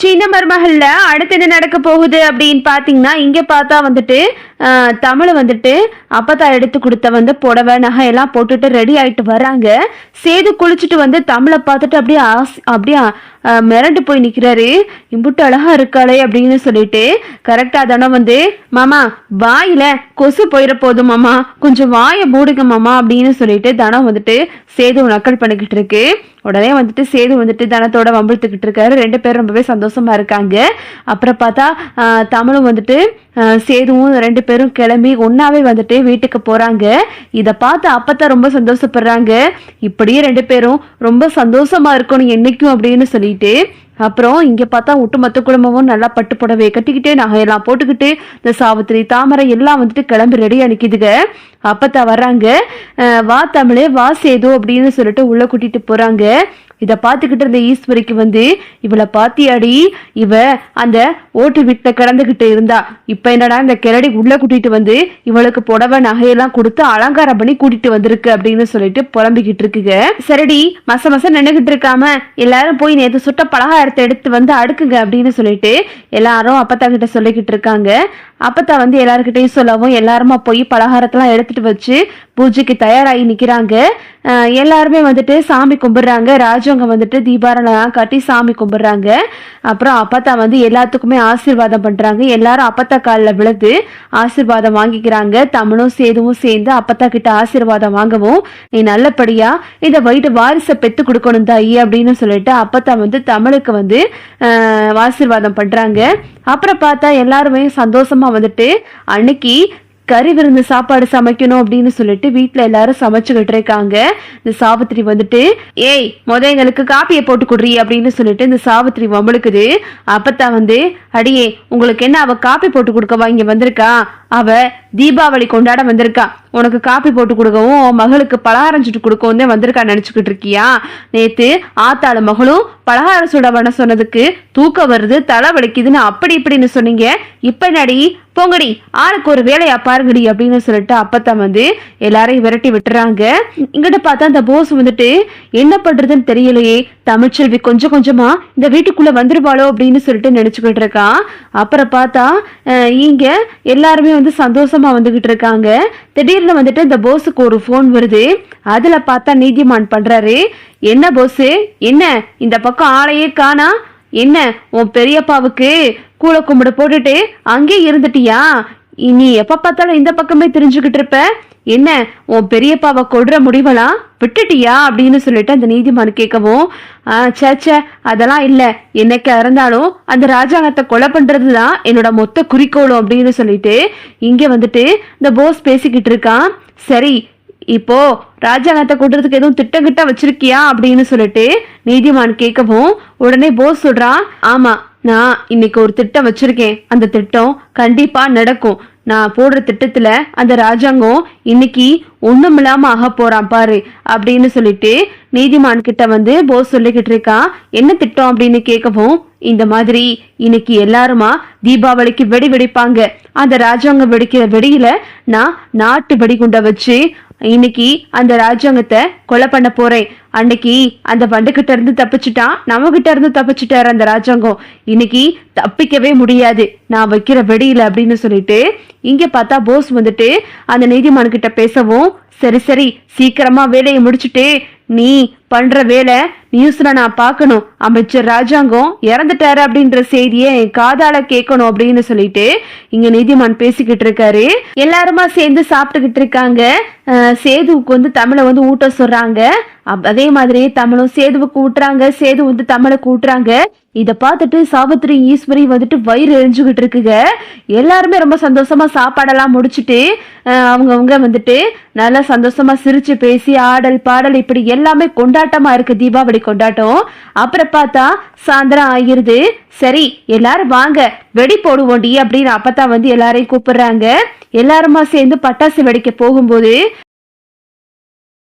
சின்ன மருமகள்ல அடுத்து என்ன நடக்க போகுது அப்படின்னு பாத்தீங்கன்னா இங்க பார்த்தா வந்துட்டு தமிழை வந்துட்டு அப்பத்தா எடுத்து கொடுத்த வந்து புடவை நகை எல்லாம் போட்டுட்டு ரெடி ஆயிட்டு வராங்க சேது குளிச்சுட்டு வந்து தமிழை பார்த்துட்டு அப்படியே ஆஸ்- அப்படியே மிரண்டு போய் நிக்கிறாரு. இம்புட்டு அழகா இருக்காளே அப்படின்னு சொல்லிட்டு கரெக்டா தானே வந்து மாமா வாயில கொசு போயிட போதும் மாமா. கொஞ்சம் வாயை மூடுங்க மாமா அப்படின்னு சொல்லிட்டு தனம் வந்துட்டு சேது நக்கல் பண்ணிக்கிட்டு இருக்கு. உடனே வந்துட்டு சேது வந்துட்டு தனத்தோட வம்பிழுத்துக்கிட்டு இருக்காரு. ரெண்டு பேரும் ரொம்பவே சந்தோஷமா இருக்காங்க. அப்புறம் பார்த்தா தமிழும் வந்துட்டு சேதுவும் ரெண்டு பேரும் கிளம்பி ஒன்னாவே வந்துட்டு வீட்டுக்கு போறாங்க. இதை பார்த்து அப்பத்தான் ரொம்ப சந்தோஷப்படுறாங்க. இப்படியே ரெண்டு பேரும் ரொம்ப சந்தோஷமா இருக்கணும் என்னைக்கும் அப்படின்னு சொல்லிட்டு அப்புறம் இங்க பார்த்தா ஒட்டுமொத்த குடும்பமும் நல்லா பட்டு புடவையை கட்டிக்கிட்டு நகையெல்லாம் போட்டுக்கிட்டு இந்த சாவித்திரி தாமரை எல்லாம் வந்துட்டு கிளம்பி ரெடியாக நிற்கிதுங்க அப்பத்தா வர்றாங்க. வா தமிழே வா சேது அப்படின்னு சொல்லிட்டு உள்ள கூட்டிட்டு போறாங்க. இதை பார்த்துக்கிட்டு இருந்த ஈஸ்வரிக்கு வந்து இவளை பாத்தியாடி இவ அந்த ஓட்டு வித்த கிடந்துகிட்டு இருந்தா இப்ப என்னடா இந்த கிளடி உள்ள கூட்டிட்டு வந்து இவளுக்கு புடவை நகையெல்லாம் கொடுத்து அலங்காரம் பண்ணி கூட்டிட்டு வந்திருக்கு அப்படின்னு சொல்லிட்டு புலம்பிக்கிட்டு இருக்குங்க. சரிடி மச மச நின்னுகிட்டு இருக்காம எல்லாரும் போய் நேத்து சுட்ட பலகாரத்தை எடுத்து வந்து அடுக்குங்க அப்படின்னு சொல்லிட்டு எல்லாரும் அப்பத்தா கிட்ட சொல்லிக்கிட்டு இருக்காங்க. அப்பத்தா வந்து எல்லாருக்கிட்டையும் சொல்லவும் எல்லாருமா போய் பலகாரத்தெல்லாம் எடுத்துட்டு வச்சு பூஜைக்கு தயாராகி நிக்கிறாங்க. எல்லாருமே வந்துட்டு சாமி கும்பிடுறாங்க. ராஜவங்க வந்துட்டு தீபாரணம் காட்டி சாமி கும்பிடுறாங்க. அப்புறம் அப்பத்தா வந்து எல்லாத்துக்குமே ஆசீர்வாதம் பண்றாங்க. எல்லாரும் அப்பத்தா காலில் விழுந்து ஆசீர்வாதம் வாங்கிக்கிறாங்க. தமிழும் சேதுவும் சேர்ந்து அப்பத்தா கிட்ட ஆசீர்வாதம் வாங்கவும் நீ நல்லபடியா இந்த வயிற்று வாரிசை பெத்து கொடுக்கணும் தாயி அப்படின்னு சொல்லிட்டு அப்பத்தா வந்து தமிழுக்கு வந்து ஆசீர்வாதம் பண்றாங்க. அப்புறம் பார்த்தா எல்லாருமே சந்தோஷமா வந்துட்டு அன்னைக்கு கறி விருந்து சாப்பாடு சமைக்கணும் அப்படின்னு சொல்லிட்டு வீட்டுல எல்லாரும் சமைச்சுக்கிட்டு இருக்காங்க. இந்த சாவித்திரி வந்துட்டு ஏய் முத எங்களுக்கு காப்பியை போட்டு குடுறி அப்படின்னு சொல்லிட்டு இந்த சாவித்திரி வம்பளுக்குது அப்பத்தான் வந்து அடியே உங்களுக்கு என்ன அவ காப்பி போட்டு கொடுக்கவா? இங்க வந்திருக்கா. அவ தீபாவளி கொண்டாட வந்திருக்கா. உனக்கு காப்பி போட்டு கொடுக்கவும் மகளுக்கு பலகாரம் சுட்டு கொடுக்கவும் தான் வந்திருக்கா நினைச்சுக்கிட்டு இருக்கியா? நேத்து ஆத்தாளு மகளும் பலகாரம் சுட பண்ண சொன்னதுக்கு தூக்கம் வருது தலை வலிக்குதுன்னு அப்படி இப்படின்னு சொன்னீங்க. இப்ப நடி போங்கடி ஆளுக்கு ஒரு வேலையா பாருங்கடி அப்படின்னு சொல்லிட்டு அப்பத்தான் வந்து எல்லாரையும் விரட்டி விட்டுறாங்க. இங்கிட்ட பார்த்தா அந்த போஸ் வந்துட்டு என்ன பண்றதுன்னு தெரியலையே தமிழ்ச்செல்வி கொஞ்சம் கொஞ்சமா இந்த வீட்டுக்குள்ள வந்துருவாளோ? அப்படின்னு சொல்லிட்டு நினைச்சுக்கிட்டு இருக்கான் அப்புறம் பார்த்தா அஹ், இங்க எல்லாருமே வந்து சந்தோஷம் வந்துகிட்டு இருக்காங்க. திடீர்னு வந்துட்டு இந்த போஸுக்கு ஒரு ஃபோன் வருது. அதுல பார்த்தா நீதிமான் பண்றாரு. என்ன போஸு? என்ன? இந்த பக்கம் ஆளையே காணா? என்ன? உன் பெரியப்பாவுக்கு கூல கும்பிட போட்டுட்டு அங்கேயே இருந்துட்டியா? நீ எப்போ பார்த்தாலும் இந்த பக்கமே தெரிஞ்சுக்கிட்டு இருப்ப. என்ன? உன் பெரியப்பாவை கொடுற முடிவெல்லாம் விட்டுட்டியா அப்படின்னு சொல்லிட்டு அந்த நீதிமான் கேட்கவும் ஆ ச்சே அதெல்லாம் இல்ல. என்னைக்கா இருந்தாலும் அந்த ராஜாங்கத்தை கொலை பண்றது தான் என்னோட மொத்த குறிக்கோளும் அப்படின்னு சொல்லிட்டு இங்க வந்துட்டு இந்த போஸ் பேசிக்கிட்டு இருக்கான். சரி இப்போ ராஜாங்கத்தை கூட்டுறதுக்கு எதுவும் திட்டம் கிட்ட வச்சிருக்கியா? அப்படின்னு சொல்லிட்டு நீதிமான் கேட்கவும் உடனே போஸ் சொல்றான் ஆமா நான் இன்னைக்கு ஒரு திட்டம் வச்சிருக்கேன். அந்த திட்டம் கண்டிப்பா நடக்கும். நான் போடுற திட்டத்துல அந்த ராஜாங்கம் இன்னைக்கு ஒண்ணுமில்லாம ஆக போறான் பாரு அப்படின்னு சொல்லிட்டு நீதிமான் கிட்ட வந்து போஸ் சொல்லிக்கிட்டு இருக்கான். என்ன திட்டம் அப்படின்னு கேட்கவும் இந்த மாதிரி இன்னைக்கு எல்லாருமா தீபாவளிக்கு வெடி வெடிப்பாங்க. அந்த ராஜாங்க வெடிக்கிற வெடியில நான் நாட்டு வெடிகுண்டை வச்சு இன்னைக்கு அந்த ராஜாங்கத்தை கொலை பண்ண போறேன். அன்னைக்கு அந்த வண்டுகிட்ட இருந்து தப்பிச்சுட்டான். நம்ம கிட்ட இருந்து தப்பிச்சுட்டாரு அந்த ராஜாங்கம். இன்னைக்கு தப்பிக்கவே முடியாது. நான் வைக்கிற வெடியில அப்படின்னு சொல்லிட்டு இங்க பார்த்தா போஸ் வந்துட்டு அந்த நீதிமான் கிட்ட பேசவும் சரி சரி சீக்கிரமா வேலையை முடிச்சுட்டு நீ பண்ற வேலை நியூஸ்ல நான் பார்க்கணும். அமைச்சர் ராஜாங்கம் இறந்துட்டாரு அப்படின்ற செய்தியை என் காதால கேட்கணும் அப்படின்னு சொல்லிட்டு இங்க நீதிமான் பேசிக்கிட்டு இருக்காரு. எல்லாருமா சேர்ந்து சாப்பிட்டுக்கிட்டு இருக்காங்க. சேதுவுக்கு வந்து தமிழை வந்து ஊட்ட சொல்றாங்க. அதே மாதிரி தமிழும் சேதுவுக்கு ஊட்டுறாங்க. சேது வந்து தமிழை கூட்டுறாங்க. இத பார்த்துட்டு சாவித்திரி ஈஸ்வரி வந்துட்டு வயிறு எரிஞ்சுக்கிட்டு இருக்குங்க. எல்லாருமே ரொம்ப சந்தோஷமா சாப்பாடெல்லாம் முடிச்சுட்டு அவங்கவுங்க அவங்கவங்க வந்துட்டு நல்லா சந்தோஷமா சிரிச்சு பேசி ஆடல் பாடல் இப்படி எல்லாமே கொண்டாட்டமா இருக்கு தீபாவளி கொண்டாட்டம். அப்புறம் பார்த்தா சாயந்தரம் ஆகிருது சரி எல்லாரும் வாங்க வெடி போடுவோண்டி அப்படின்னு அப்பதான் வந்து எல்லாரையும் கூப்பிடுறாங்க. எல்லாருமா சேர்ந்து பட்டாசு வெடிக்க போகும்போது